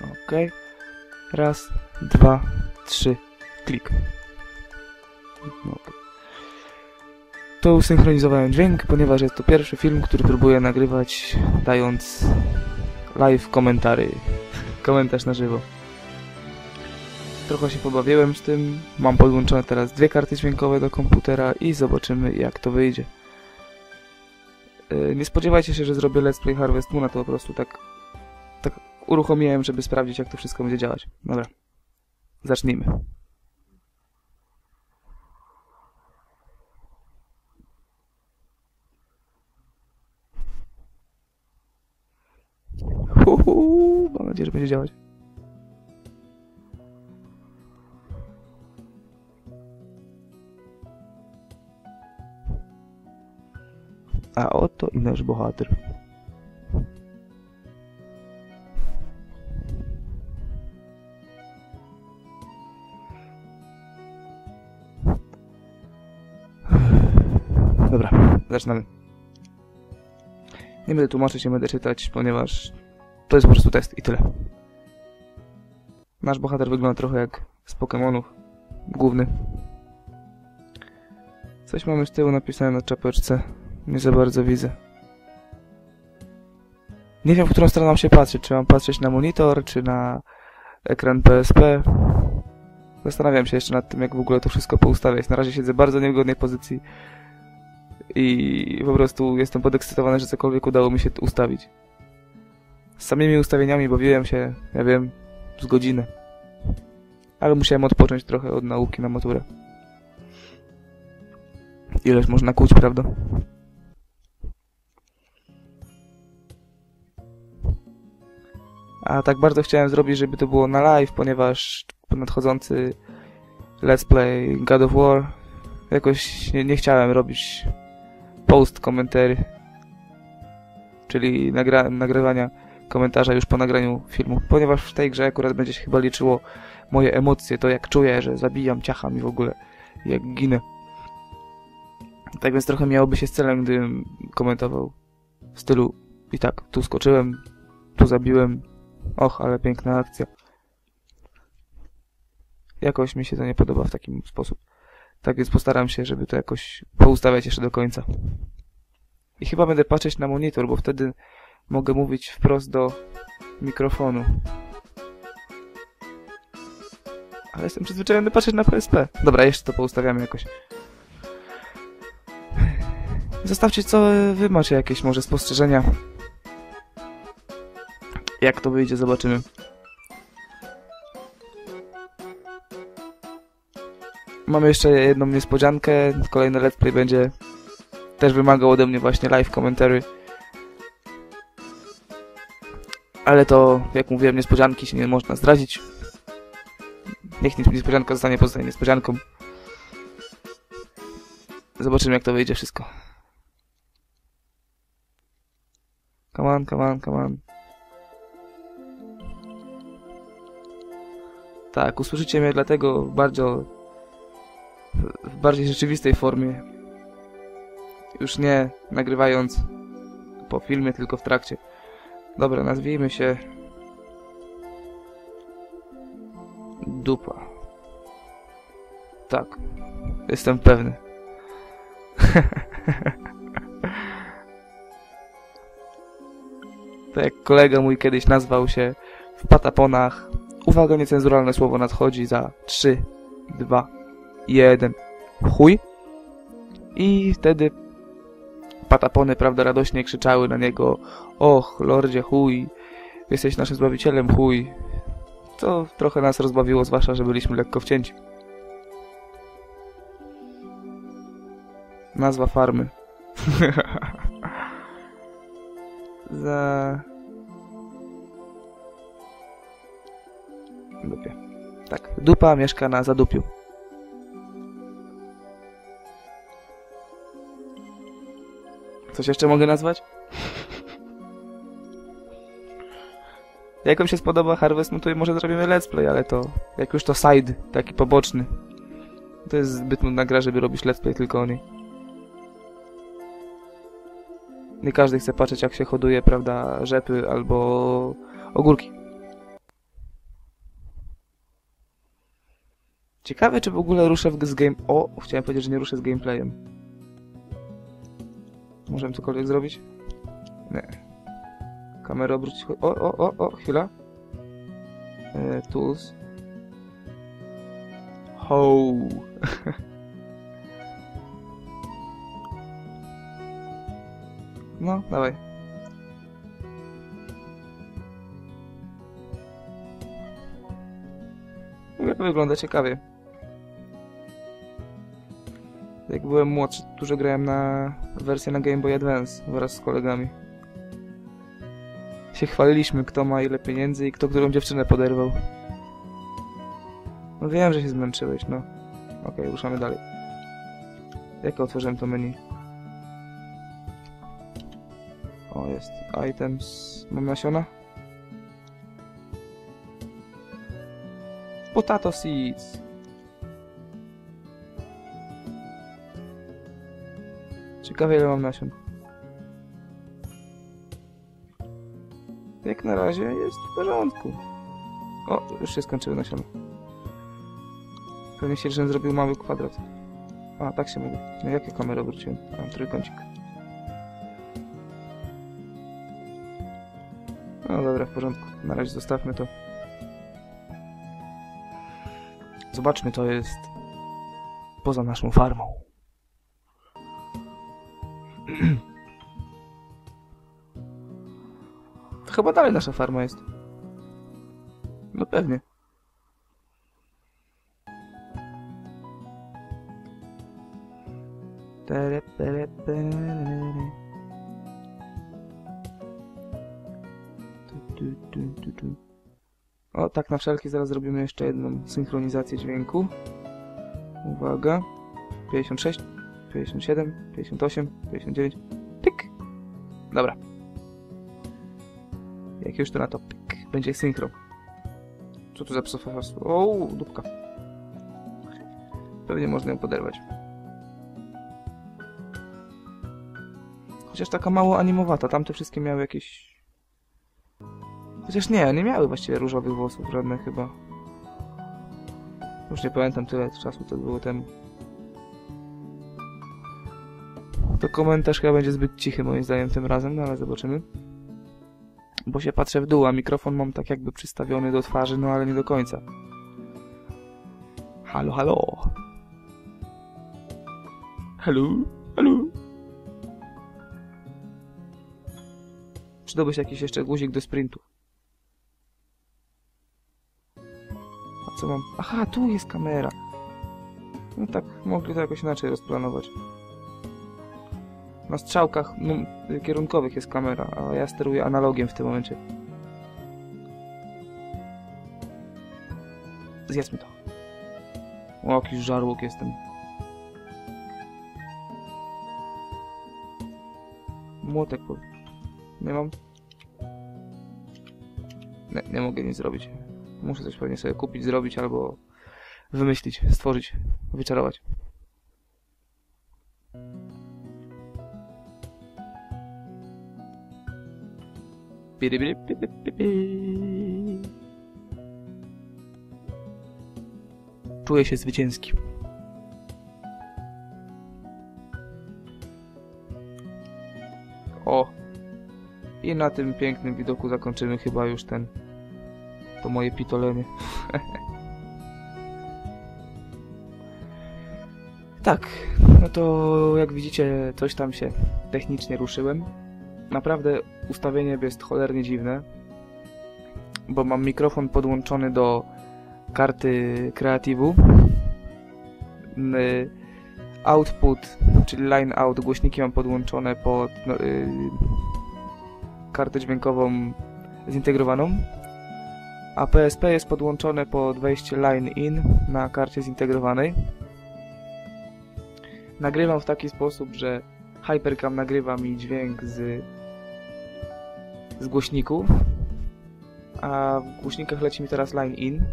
Ok. Raz, dwa, trzy. Klik. To usynchronizowałem dźwięk, ponieważ jest to pierwszy film, który próbuję nagrywać dając live komentary. Komentarz na żywo. Trochę się pobawiłem z tym. Mam podłączone teraz dwie karty dźwiękowe do komputera i zobaczymy jak to wyjdzie. Yy, Nie spodziewajcie się, że zrobię Let's Play Harvest Moon, to po prostu tak, tak uruchomiłem, żeby sprawdzić jak to wszystko będzie działać. Dobra. Zacznijmy. Uhu, mam nadzieję, że będzie działać. A oto i nasz bohater. Zaczynamy. Nie będę tłumaczyć, nie będę czytać, ponieważ to jest po prostu test i tyle. Nasz bohater wygląda trochę jak z Pokémonów. Główny. Coś mamy z tyłu napisane na czapeczce. Nie za bardzo widzę. Nie wiem, w którą stronę mam się patrzeć. Czy mam patrzeć na monitor, czy na ekran PSP. Zastanawiam się jeszcze nad tym, jak w ogóle to wszystko poustawiać. Na razie siedzę w bardzo niewygodnej pozycji i po prostu jestem podekscytowany, że cokolwiek udało mi się ustawić. Z samymi ustawieniami bawiłem się, ja wiem, z godzinę. Ale musiałem odpocząć trochę od nauki na maturę. Ileż można kłuć, prawda? A tak bardzo chciałem zrobić, żeby to było na live, ponieważ nadchodzący Let's Play God of War jakoś nie, nie chciałem robić post komentary, czyli nagra nagrywania komentarza już po nagraniu filmu, ponieważ w tej grze akurat będzie się chyba liczyło moje emocje, to jak czuję, że zabijam, ciacham i w ogóle jak ginę. Tak więc trochę miałoby się z celem, gdybym komentował w stylu i tak, tu skoczyłem, tu zabiłem, och, ale piękna akcja. Jakoś mi się to nie podoba w taki sposób. Tak więc postaram się, żeby to jakoś poustawiać jeszcze do końca. I chyba będę patrzeć na monitor, bo wtedy mogę mówić wprost do mikrofonu. Ale jestem przyzwyczajony patrzeć na PSP. Dobra, jeszcze to poustawiamy jakoś. Zostawcie co wy macie jakieś może spostrzeżenia. Jak to wyjdzie, zobaczymy. Mamy jeszcze jedną niespodziankę. Kolejny let's play będzie też wymagał ode mnie właśnie live commentary. Ale to, jak mówiłem, niespodzianki się nie można zdradzić. Niech niespodzianka zostanie pozostaje niespodzianką. Zobaczymy, jak to wyjdzie wszystko. Come on, come on, come on. Tak, usłyszycie mnie dlatego bardzo w bardziej rzeczywistej formie. Już nie nagrywając po filmie, tylko w trakcie. Dobra, nazwijmy się Dupa. Tak. Jestem pewny. tak jak kolega mój kiedyś nazwał się w pataponach. Uwaga, niecenzuralne słowo nadchodzi za 3, 2, 1. Chuj. I wtedy patapony, prawda, radośnie krzyczały na niego Och, lordzie, chuj, jesteś naszym zbawicielem, chuj. To trochę nas rozbawiło, zwłaszcza, że byliśmy lekko wcięci. Nazwa farmy. Za... Dupie. Tak, dupa mieszka na zadupiu. Coś jeszcze mogę nazwać? Jak wam się spodoba Harvest, no to może zrobimy let's play, ale to... Jak już to side, taki poboczny. To jest zbyt nudna gra, żeby robić let's play tylko o niej. Nie każdy chce patrzeć, jak się hoduje, prawda, rzepy albo ogórki. Ciekawe, czy w ogóle ruszę w z game... O, chciałem powiedzieć, że nie ruszę z gameplayem. Możemy cokolwiek zrobić? Nie. Kamerę obrócić... O, o, o, o, chwila. E, tools. Ho. no, dawaj. Wygląda ciekawie. Jak byłem młodszy, dużo grałem na wersję na Game Boy Advance wraz z kolegami. Się chwaliliśmy, kto ma ile pieniędzy i kto którą dziewczynę poderwał. No wiem, że się zmęczyłeś, no. Okej, okay, ruszamy dalej. Jak otworzyłem to menu? O, jest. Items. Mam nasiona? Potato seeds. Ciekawe ile mam nasion. Jak na razie jest w porządku. O, już się skończyły nasiona. Pewnie się, że zrobił mały kwadrat. A, tak się mogę. No jakie kamerę obróciłem? Mam trójkącik. No dobra, w porządku. Na razie zostawmy to. Zobaczmy, to jest poza naszą farmą. To chyba dalej nasza farma jest. No pewnie. O, tak na wszelki zaraz zrobimy jeszcze jedną synchronizację dźwięku. Uwaga. 56, 57, 58, 59. Pyk. Dobra. Jak już to na to pyk. Będzie synchro. Co tu za psofastwo? O, dupka. Pewnie można ją poderwać. Chociaż taka mało animowata. Tamte wszystkie miały jakieś... Chociaż nie, nie miały właściwie różowych włosów żadne chyba. Już nie pamiętam tyle czasu to było temu. To komentarz chyba będzie zbyt cichy moim zdaniem tym razem, no ale zobaczymy. Bo się patrzę w dół, a mikrofon mam tak jakby przystawiony do twarzy, no ale nie do końca. Halo, halo. Halo, halo. Przydałby się jakiś jeszcze guzik do sprintu. A co mam? Aha, tu jest kamera. No tak, mogli to jakoś inaczej rozplanować. Na strzałkach kierunkowych jest kamera, a ja steruję analogiem w tym momencie. Zjedzmy to. O, jakiś żarłok jestem. Młotek po... Nie mam? Nie, nie mogę nic zrobić. Muszę coś pewnie sobie kupić, zrobić albo wymyślić, stworzyć, wyczarować. Czuję się zwycięski. O! I na tym pięknym widoku zakończymy chyba już ten... To moje pitolenie. tak, no to jak widzicie coś tam się technicznie ruszyłem. Naprawdę ustawienie jest cholernie dziwne, bo mam mikrofon podłączony do karty kreatywu. Output, czyli line out, głośniki mam podłączone pod no, y, kartę dźwiękową zintegrowaną, a PSP jest podłączone pod wejście line in na karcie zintegrowanej. Nagrywam w taki sposób, że Hypercam nagrywa mi dźwięk z z głośników, a w głośnikach leci mi teraz line in,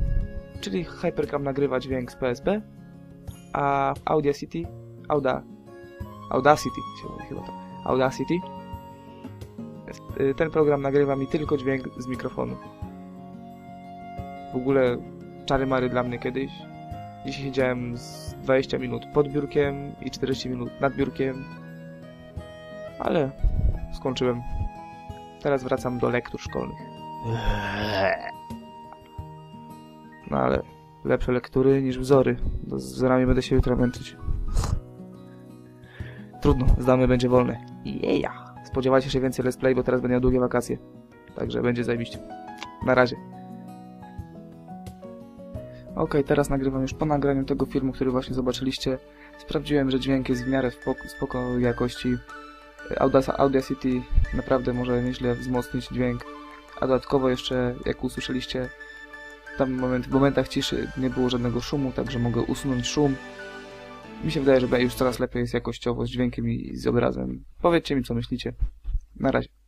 czyli Hypercam nagrywa dźwięk z PSP, a w Audacity, Auda, Audacity się mówi chyba to, Audacity, y, ten program nagrywa mi tylko dźwięk z mikrofonu. W ogóle czary mary dla mnie kiedyś. Dzisiaj siedziałem z 20 minut pod biurkiem i 40 minut nad biurkiem. Ale skończyłem. Teraz wracam do lektur szkolnych. No ale lepsze lektury niż wzory. No, Z wzorami będę się jutro męczyć. Trudno, zdamy będzie wolne. Jeja! Spodziewajcie się więcej let's play, bo teraz będę miał długie wakacje. Także będzie zajebiście. Na razie. Okej, teraz nagrywam już po nagraniu tego filmu, który właśnie zobaczyliście. Sprawdziłem, że dźwięk jest w miarę spoko, spoko jakości. Audacity naprawdę może nieźle wzmocnić dźwięk. A dodatkowo jeszcze, jak usłyszeliście, tam moment, w momentach ciszy nie było żadnego szumu, także mogę usunąć szum. Mi się wydaje, że już coraz lepiej jest jakościowo z dźwiękiem i z obrazem. Powiedzcie mi, co myślicie. Na razie.